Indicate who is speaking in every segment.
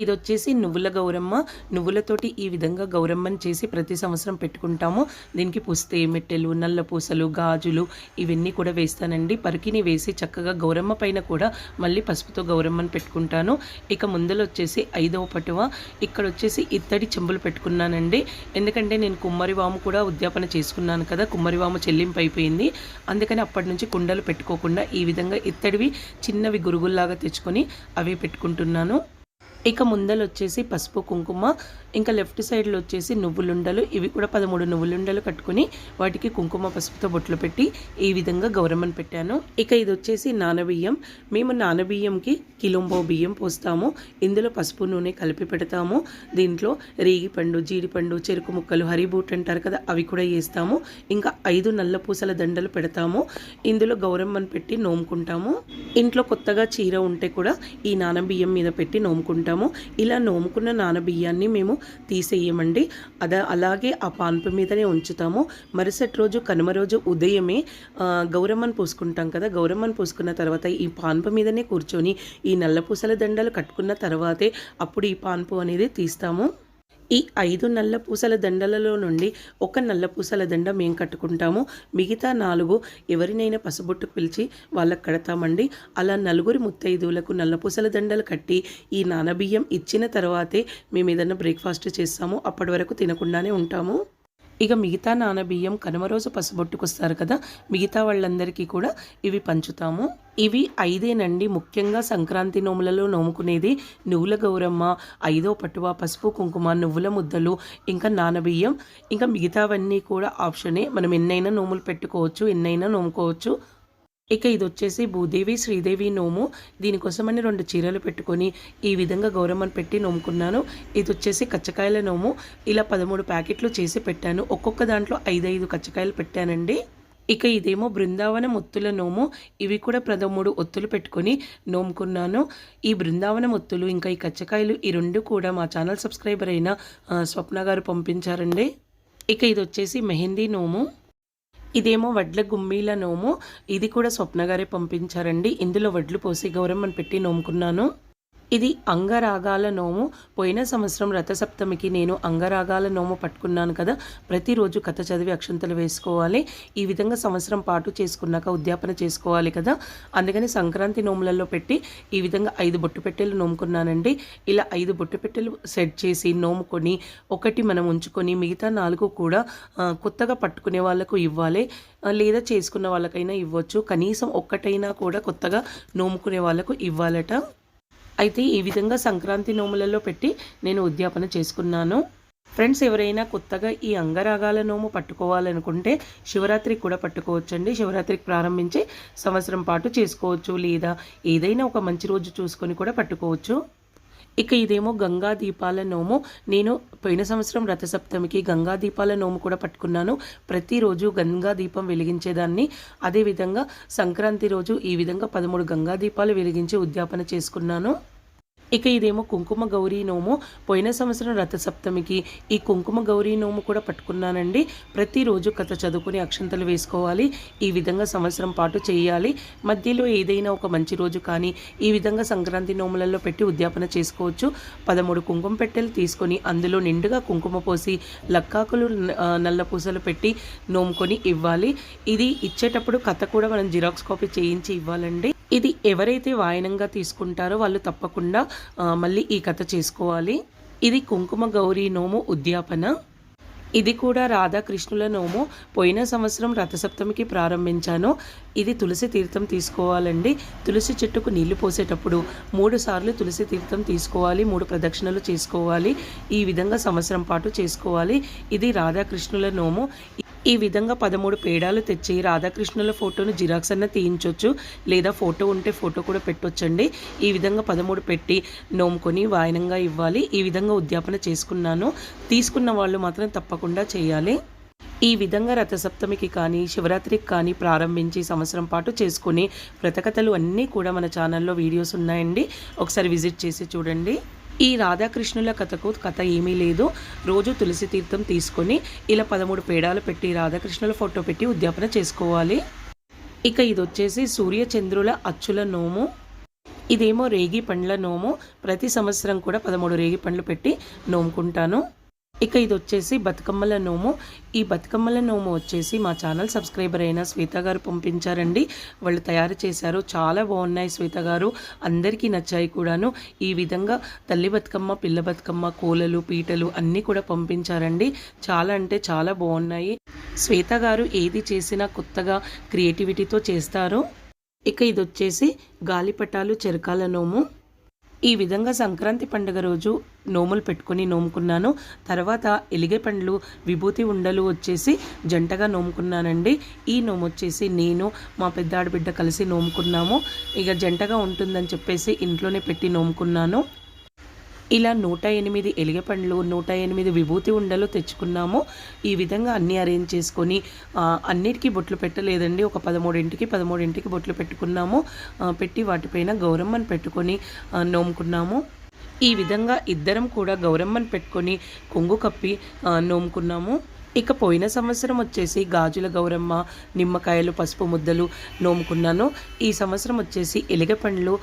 Speaker 1: ఇది వచ్చేసి నువ్వుల గౌరమ్మ. నువ్వులతోటి ఈ విధంగా గౌరమ్మని చేసి ప్రతి సంవత్సరం పెట్టుకుంటాము. దీనికి పుస్తే మెట్టెలు నల్ల పూసలు గాజులు ఇవన్నీ కూడా వేస్తానండి. పరికిని వేసి చక్కగా గౌరమ్మ పైన కూడా మళ్ళీ పసుపుతో గౌరమ్మని పెట్టుకుంటాను. ఇక ముందలు వచ్చేసి ఐదవ పటువ. ఇక్కడ వచ్చేసి ఇత్తడి చెంబులు పెట్టుకున్నానండి. ఎందుకంటే నేను కుమ్మరివాము కూడా ఉద్యాపన చేసుకున్నాను కదా కుమ్మరివాము చెల్లింపు అయిపోయింది. అందుకని అప్పటి నుంచి కుండలు పెట్టుకోకుండా ఈ విధంగా ఇత్తడివి చిన్నవి గురుగుల్లాగా తెచ్చుకొని అవి పెట్టుకుంటున్నాను. ఇక ముందలు వచ్చేసి పసుపు కుంకుమ ఇంకా లెఫ్ట్ సైడ్లో వచ్చేసి నువ్వులుండలు. ఇవి కూడా పదమూడు నువ్వులుండలు కట్టుకొని వాటికి కుంకుమ పసుపుతో బొట్లు పెట్టి ఈ విధంగా గౌరమ్మని పెట్టాను. ఇక ఇది వచ్చేసి నానబియ్యం. మేము నానబియ్యంకి కిలోంబో బియ్యం పోస్తాము. ఇందులో పసుపు నూనె కలిపి పెడతాము. దీంట్లో రేగిపండు జీడిపండు చెరుకు ముక్కలు హరిబూట్ అంటారు కదా అవి కూడా వేస్తాము ఇంకా ఐదు నల్ల పూసల దండలు పెడతాము. ఇందులో గౌరమ్మని పెట్టి నోముకుంటాము. ఇంట్లో కొత్తగా చీర ఉంటే కూడా ఈ నానబియ్యం మీద పెట్టి నోముకుంటాము. ఇలా నోముకున్న నానబియ్యాన్ని మేము తీసేయమండి. అద అలాగే ఆ పాన్పు మీదనే ఉంచుతాము. మరుసటి రోజు కనుమ రోజు ఉదయమే గౌరమ్మను పూసుకుంటాం కదా గౌరమ్మను పూసుకున్న తర్వాత ఈ పాన్పు మీదనే కూర్చొని ఈ నల్ల పూసల దండలు కట్టుకున్న తర్వాతే అప్పుడు ఈ పాన్పు అనేది తీస్తాము. ఈ ఐదు నల్ల పూసల దండలలో నుండి ఒక నల్ల పూసల దండ మేము కట్టుకుంటాము. మిగతా నాలుగు ఎవరినైనా పసుబొట్టు పిలిచి వాళ్ళకి కడతామండి. అలా నలుగురి ముత్తైదువులకు నల్ల పూసల దండలు కట్టి ఈ నానబియ్యం ఇచ్చిన తర్వాతే మేము ఏదైనా బ్రేక్ఫాస్ట్ చేస్తాము అప్పటి వరకు తినకుండానే ఉంటాము. ఇక మిగతా నానబియ్యం కనుమ రోజు పసుబొట్టుకొస్తారు కదా మిగతా వాళ్ళందరికీ కూడా ఇవి పంచుతాము. ఇవి ఐదేనండి. ముఖ్యంగా సంక్రాంతి నోములలో నోముకునేది నువ్వుల గౌరమ్మ ఐదో పట్టువ పసుపు కుంకుమ నువ్వుల ముద్దలు ఇంకా నానబియ్యం ఇంకా మిగతావన్నీ కూడా ఆప్షనే. మనం ఎన్నైనా నోములు పెట్టుకోవచ్చు ఎన్నైనా నోముకోవచ్చు. ఇక ఇది వచ్చేసి భూదేవి శ్రీదేవి నోము. దీనికోసమని రెండు చీరలు పెట్టుకొని ఈ విధంగా గౌరమ్మను పెట్టి నోముకున్నాను. ఇది వచ్చేసి కచ్చకాయల నోము. ఇలా పదమూడు ప్యాకెట్లు చేసి పెట్టాను. ఒక్కొక్క దాంట్లో ఐదైదు కచ్చకాయలు పెట్టానండి. ఇక ఇదేమో బృందావనం ఒత్తుల నోము. ఇవి కూడా పదమూడు ఒత్తులు పెట్టుకొని నోముకున్నాను. ఈ బృందావనం ఒత్తులు ఇంకా ఈ కచ్చకాయలు ఈ రెండు కూడా మా ఛానల్ సబ్స్క్రైబర్ అయిన స్వప్న గారు పంపించారండి. ఇక ఇది వచ్చేసి మెహందీ నోము. ఇదేమో వడ్ల గుమ్మీల నోము. ఇది కూడా స్వప్న గారే పంపించారండి. ఇందులో వడ్లు పోసి గౌరమ్మని పెట్టి నోముకున్నాను. ఇది అంగరాగాల నోము. పోయిన సంవత్సరం రథసప్తమికి నేను అంగరాగాల నోము పట్టుకున్నాను కదా. ప్రతిరోజు కథ చదివి అక్షంతలు వేసుకోవాలి. ఈ విధంగా సంవత్సరం పాటు చేసుకున్నాక ఉద్యాపన చేసుకోవాలి కదా. అందుకని సంక్రాంతి నోములలో పెట్టి ఈ విధంగా ఐదు బొట్టు పెట్టెలు నోముకున్నానండి. ఇలా ఐదు బొట్టు పెట్టెలు సెట్ చేసి నోముకొని ఒకటి మనం ఉంచుకొని మిగతా నాలుగు కూడా కొత్తగా పట్టుకునే వాళ్ళకు ఇవ్వాలి. లేదా చేసుకున్న వాళ్ళకైనా ఇవ్వచ్చు. కనీసం ఒక్కటైనా కూడా కొత్తగా నోముకునే వాళ్ళకు ఇవ్వాలట. అయితే ఈ విధంగా సంక్రాంతి నోములలో పెట్టి నేను ఉద్యాపన చేసుకున్నాను. ఫ్రెండ్స్ ఎవరైనా కొత్తగా ఈ అంగరాగాల నోము పట్టుకోవాలనుకుంటే శివరాత్రికి కూడా పట్టుకోవచ్చండి. శివరాత్రికి ప్రారంభించి సంవత్సరం పాటు చేసుకోవచ్చు లేదా ఏదైనా ఒక మంచి రోజు చూసుకొని కూడా పట్టుకోవచ్చు. ఇక ఇదేమో గంగా దీపాల నోము. నేను పోయిన సంవత్సరం రథసప్తమికి గంగా దీపాల నోము కూడా పట్టుకున్నాను. ప్రతిరోజు గంగా దీపం వెలిగించేదాన్ని. అదేవిధంగా సంక్రాంతి రోజు ఈ విధంగా పదమూడు గంగా దీపాలు వెలిగించి ఉద్యాపన చేసుకున్నాను. ఇక ఇదేమో కుంకుమ గౌరీ నోము. పోయిన సంవత్సరం రథసప్తమికి ఈ కుంకుమ గౌరీ నోము కూడా పట్టుకున్నానండి. ప్రతిరోజు కథ చదువుకుని అక్షంతలు వేసుకోవాలి. ఈ విధంగా సంవత్సరం పాటు చేయాలి. మధ్యలో ఏదైనా ఒక మంచి రోజు కానీ ఈ విధంగా సంక్రాంతి నోములలో పెట్టి ఉద్యాపన చేసుకోవచ్చు. పదమూడు కుంకుమ పెట్టెలు తీసుకొని అందులో నిండుగా కుంకుమ పోసి లక్కాకులు నల్ల పూసలు పెట్టి నోముకొని ఇవ్వాలి. ఇది ఇచ్చేటప్పుడు కథ కూడా మనం జిరాక్స్ కాపీ చేయించి ఇవ్వాలండి. ఇది ఎవరైతే వాయనంగా తీసుకుంటారో వాళ్ళు తప్పకుండా మళ్ళీ ఈ కథ చేసుకోవాలి. ఇది కుంకుమ గౌరీ నోము ఉద్యాపన. ఇది కూడా రాధాకృష్ణుల నోము. పోయిన సంవత్సరం రథసప్తమికి ప్రారంభించాను. ఇది తులసి తీర్థం తీసుకోవాలండి. తులసి చెట్టుకు నీళ్ళు పోసేటప్పుడు మూడు సార్లు తులసి తీర్థం తీసుకోవాలి మూడు ప్రదక్షిణలు చేసుకోవాలి. ఈ విధంగా సంవత్సరం పాటు చేసుకోవాలి. ఇది రాధాకృష్ణుల నోము. ఈ విధంగా పదమూడు పేడాలు తెచ్చి రాధాకృష్ణుల ఫోటోను జిరాక్స్ అన్న తీయించవచ్చు లేదా ఫోటో ఉంటే ఫోటో కూడా పెట్టొచ్చండి. ఈ విధంగా పదమూడు పెట్టి నోముకొని వాయనంగా ఇవ్వాలి. ఈ విధంగా ఉద్యాపన చేసుకున్నాను. తీసుకున్న వాళ్ళు మాత్రం తప్పకుండా చేయాలి. ఈ విధంగా రథసప్తమికి కానీ శివరాత్రికి కానీ ప్రారంభించి సంవత్సరం పాటు చేసుకుని వ్రతకథలు అన్నీ కూడా మన ఛానల్లో వీడియోస్ ఉన్నాయండి. ఒకసారి విజిట్ చేసి చూడండి. ఈ రాధాకృష్ణుల కథకు కథ ఏమీ లేదు. రోజు తులసి తీర్థం తీసుకొని ఇలా పదమూడు పేడాలు పెట్టి రాధాకృష్ణుల ఫోటో పెట్టి ఉద్యాపన చేసుకోవాలి. ఇక ఇది వచ్చేసి సూర్య చంద్రుల అచ్చుల నోము. ఇదేమో రేగి పండ్ల నోము. ప్రతి సంవత్సరం కూడా పదమూడు రేగి పండ్లు పెట్టి నోముకుంటాను. ఇక ఇది వచ్చేసి బతుకమ్మల నోము. ఈ బతుకమ్మల నోము వచ్చేసి మా ఛానల్ సబ్స్క్రైబర్ అయిన శ్వేత గారు పంపించారండి. వాళ్ళు తయారు చేశారు. చాలా బాగున్నాయి శ్వేత గారు. అందరికీ నచ్చాయి కూడాను. ఈ విధంగా తల్లి బతుకమ్మ పిల్ల బతుకమ్మ కోలలు పీటలు అన్నీ కూడా పంపించారండి. చాలా అంటే చాలా బాగున్నాయి. శ్వేత గారు ఏది చేసినా కొత్తగా క్రియేటివిటీతో చేస్తారు. ఇక ఇది వచ్చేసి గాలిపటాలు చెరకాల నోము. ఈ విధంగా సంక్రాంతి పండుగ రోజు నోములు పెట్టుకొని నోముకున్నాను. తర్వాత ఎలిగే పండ్లు విభూతి ఉండలు వచ్చేసి జంటగా నోముకున్నానండి. ఈ నోము వచ్చేసి నేను మా పెద్ద ఆడబిడ్డ కలిసి నోముకున్నాము. ఇక జంటగా ఉంటుందని చెప్పేసి ఇంట్లోనే పెట్టి నోముకున్నాను. ఇలా నూట ఎనిమిది ఎలిగపండ్లు నూట ఎనిమిది విభూతి ఉండలు తెచ్చుకున్నాము. ఈ విధంగా అన్నీ అరేంజ్ చేసుకొని అన్నిటికీ బొట్లు పెట్టలేదండి. ఒక పదమూడింటికి పదమూడింటికి బొట్లు పెట్టుకున్నాము. పెట్టి వాటిపైన గౌరమ్మని పెట్టుకొని నోముకున్నాము. ఈ విధంగా ఇద్దరం కూడా గౌరమ్మని పెట్టుకొని కొంగు కప్పి నోముకున్నాము. ఇక పోయిన సంవత్సరం వచ్చేసి గాజుల గౌరమ్మ నిమ్మకాయలు పసుపు ముద్దలు నోముకున్నాను. ఈ సంవత్సరం వచ్చేసి ఎలిగ పండ్లు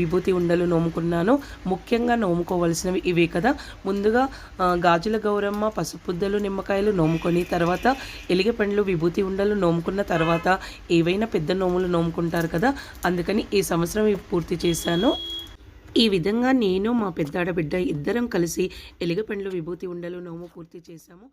Speaker 1: విభూతి ఉండలు నోముకున్నాను. ముఖ్యంగా నోముకోవలసినవి ఇవే కదా. ముందుగా గాజుల గౌరమ్మ పసుపు ముద్దలు నిమ్మకాయలు నోముకొని తర్వాత ఎలిగ పండ్లు విభూతి ఉండలు నోముకున్న తర్వాత ఏవైనా పెద్ద నోములు నోముకుంటారు కదా అందుకని ఈ సంవత్సరం ఇవి పూర్తి చేశాను. ఈ విధంగా నేను మా పెద్దాడబిడ్డ ఇద్దరం కలిసి ఎలుగపండ్లు విభూతి ఉండలు నోము పూర్తి చేశాము.